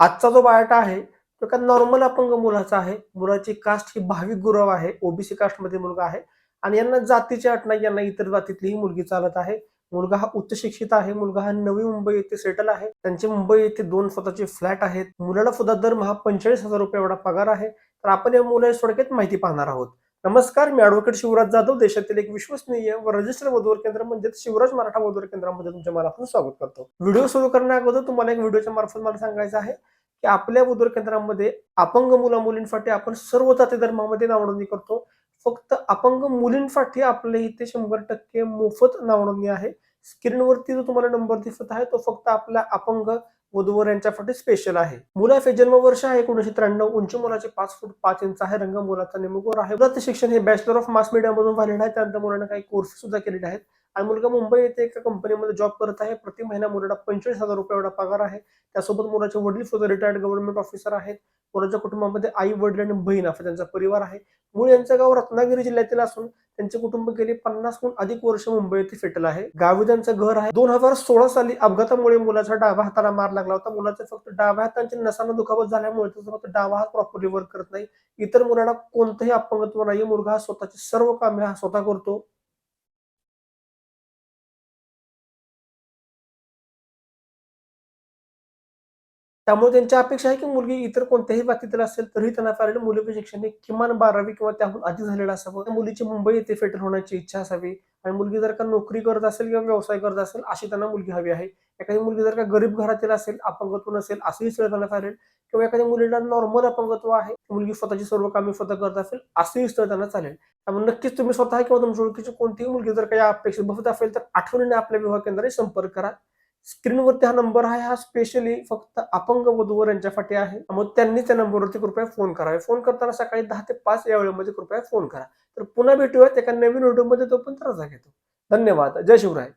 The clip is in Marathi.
आजचा जो बायोटा आहे तो एका नॉर्मल अपंग मुलाचा आहे. मुलाची कास्ट ही भाविक गुरव आहे. ओबीसी कास्टमध्ये मुलगा आहे. आणि यांना जातीची अट नाही यांना इतर जातीतली ही मुलगी चालत आहे. मुलगा हा उच्च शिक्षित आहे. मुलगा हा नवी मुंबई येथे सेटल आहे. त्यांचे मुंबई येथे दोन स्वतःचे फ्लॅट आहेत. मुलाला सुद्धा दरमहा पंचेचाळीस हजार रुपये एवढा पगार आहे. तर आपण या मुला थोडक्यात माहिती पाहणार आहोत. नमस्कार मी ॲडव्होकेट शिवराज जाधव देशातील एक विश्वसनीय व रजिस्टर वधूवर केंद्र म्हणजेच शिवराज मराठा वधूवर केंद्रामध्ये तुमच्या मनापासून स्वागत करतो. व्हिडिओ सुरू करण्याअगोदर तुम्हाला एक व्हिडिओच्या मार्फत मला सांगायचं आहे की आपल्या वधूवर केंद्रामध्ये अपंग मुला मुलींसाठी आपण सर्व जाती धर्मामध्ये नावनोंदणी करतो. फक्त अपंग मुलींसाठी आपल्या इथे शंभर टक्के मोफत नावनोंदणी आहे. स्क्रीनवरती जो तुम्हाला नंबर दिसत आहे तो फक्त आपल्या अपंग वधूवर यांच्यासाठी स्पेशल आहे. मुलाचे जन्मवर्ष आहे एकोणीशे त्र्याण्णव. उंची मुलाचे पाच फूट पाच इंच आहे. रंग मुलाचा नेमकोर आहे. मुलाचं शिक्षण हे बॅचलर ऑफ मास मीडिया मधून झालेलं आहे. त्यानंतर मुलांना काही कोर्स सुद्धा केलेले आहेत. आणि मुलगा मुंबई येथे एका कंपनीमध्ये जॉब करत आहे. प्रति महिना मुलाला पंचवीस हजार रुपये एवढा पगार आहे. त्यासोबत मुलाचे वडील सुद्धा रिटायर्ड गव्हर्नमेंट ऑफिसर आहेत. मुलाच्या कुटुंबामध्ये आई वडील आणि बहीण असा त्यांचा परिवार आहे. मूळ यांचं गाव रत्नागिरी जिल्ह्यातील असून त्यांचे कुटुंब गेले पन्नासहून अधिक वर्ष मुंबई येथे फेटल आहे. गावी त्यांचं घर आहे. दोन हजार सोळा साली अपघातामुळे मुलाचा डाव्या हाताला मार लागला होता. मुलाचे फक्त डाव्या हातांच्या नसांना दुखापत झाल्यामुळे त्याचा फक्त डावा हात प्रॉपरली वर्क करत नाही. इतर मुलाला कोणतंही अपंगत्व नाही मुलगा हा स्वतःची सर्व कामे हा स्वतः करतो. त्यामुळे त्यांच्या अपेक्षा आहे की मुलगी इतर कोणत्याही बाबतीतील असेल तरीही त्यांना चालेल. मुलीचे शिक्षण हे किमान बारावी किंवा त्याहून अधिक झालेलं असावं. त्या मुलीची मुंबई येथे फेटर होण्याची इच्छा असावी. आणि मुलगी जर का नोकरी करत असेल किंवा व्यवसाय करत असेल अशी त्यांना मुलगी हवी आहे. एखादी मुलगी जर का गरीब घरातील असेल अपंगत्व नसेल असंही स्थळ त्यांना चालेल. किंवा एखाद्या मुलीला नॉर्मल अपंगत्व आहे मुलगी स्वतःची सर्व कामे स्वतः करत असेल असंही स्थळ त्यांना चालेल. त्यामुळे नक्कीच तुम्ही स्वतः किंवा तुमच्या ओळखीची कोणतीही मुलगी जर काही अपेक्षित बसत असेल तर आठवणीने आपल्या विवाह केंद्राने संपर्क करा. स्क्रीनवरती हा नंबर आहे हा स्पेशली फक्त अपंग वधूवर यांच्यासाठी आहे. मग त्यांनी त्या नंबरवरती कृपया फोन करावे फोन करताना सकाळी दहा ते पाच या वेळेमध्ये कृपया फोन करा. तर पुन्हा भेटूयात एका नवीन व्हिडिओमध्ये तो पण रजा घेतो. धन्यवाद. जय शिवराय.